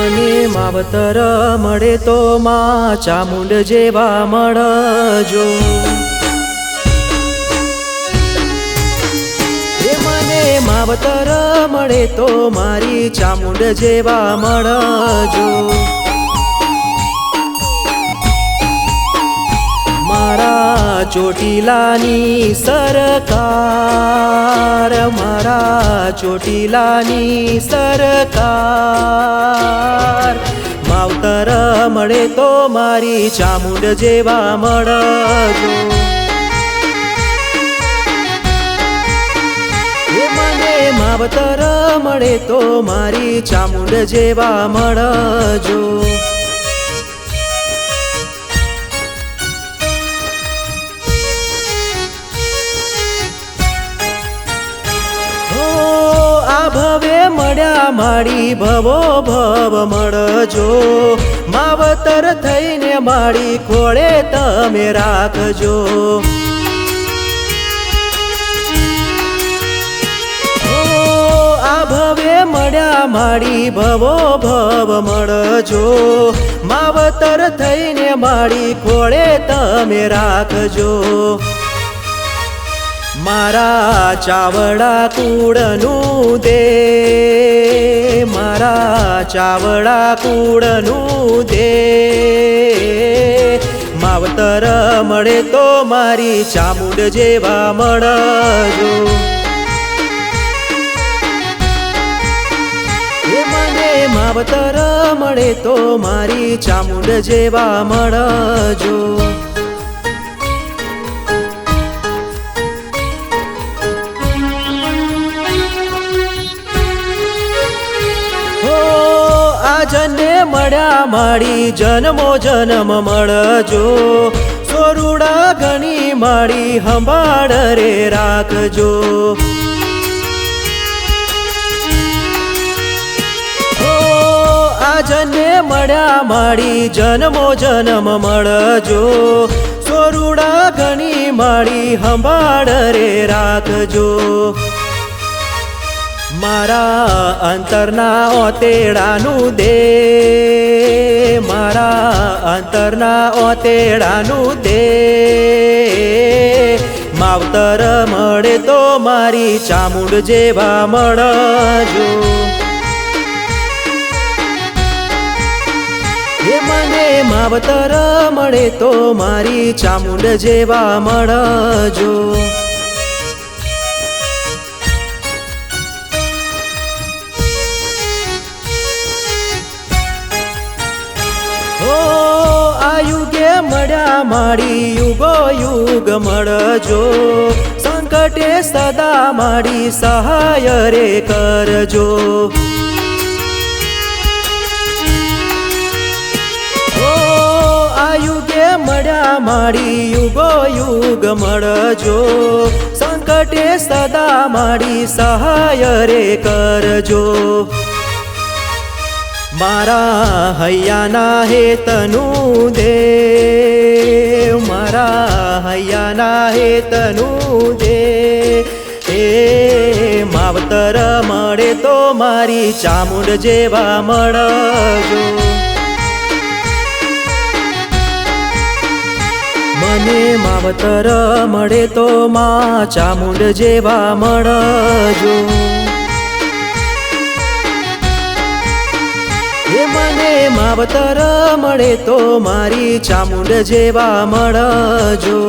માવતર મળે તો મા ચામુંડ જેવા મળજો. મને માવતર મળે તો મારી ચામુંડ જેવા મળજો. ચોટીલાની સરકાર, મારા ચોટીલાની સરકાર. માવતર મળે તો મારી ચામુંડ જેવા મળજો. મને માવતર મળે તો મારી ચામુંડ જેવા મળજો. ભવે મળ્યા માડી ભવો ભવ મળજો. માવતર થઈને માડી ખોળે તમે રાખજો. ભવે મળ્યા માડી ભવો ભવ મળજો. માવતર થઈને માડી ખોળે તમે રાખજો. મારા ચાવડા કુળનું ચાવડા કુળનું દે. માવતર મળે તો મારી ચામુંડ જેવા મળજો માવતર મળે તો મારી ચામુંડ જેવા મળજો મળ્યા માડી જન્મો જન્મ મળજો. સોરુડા ગણી માડી સંભાળ રે રાખજો. આજને મળ્યા માડી જન્મો જન્મ મળજો. સોરુડા ગણી માડી સંભાળ રે રાખજો. મારા અંતરના ઓતેડાનું દે. મારા અંતરના ઓતેડાનું દે. માવતર મળે તો મારી ચામુંડ જેવા મળજો. મને માવતર મળે તો મારી ચામુંડ જેવા મળજો. યુગે મળ્યા માડી યુગો યુગ મળજો. સંકટે સદા માડી સહાય રે કરજો. મળ્યા માડી યુગો યુગ મળજો. સંકટે સદા માડી સહાય રે કરજો. મારા હૈયાના હેતનું દેવ, મારા હૈયાના હેતનું દે એ માવતર મળે તો મારી ચામુંડ જેવા મળજો. મને માવતર મળે તો મા ચામુંડ જેવા મળજો. મને માવતર મળે તો મારી ચામુંડ જેવા મળજો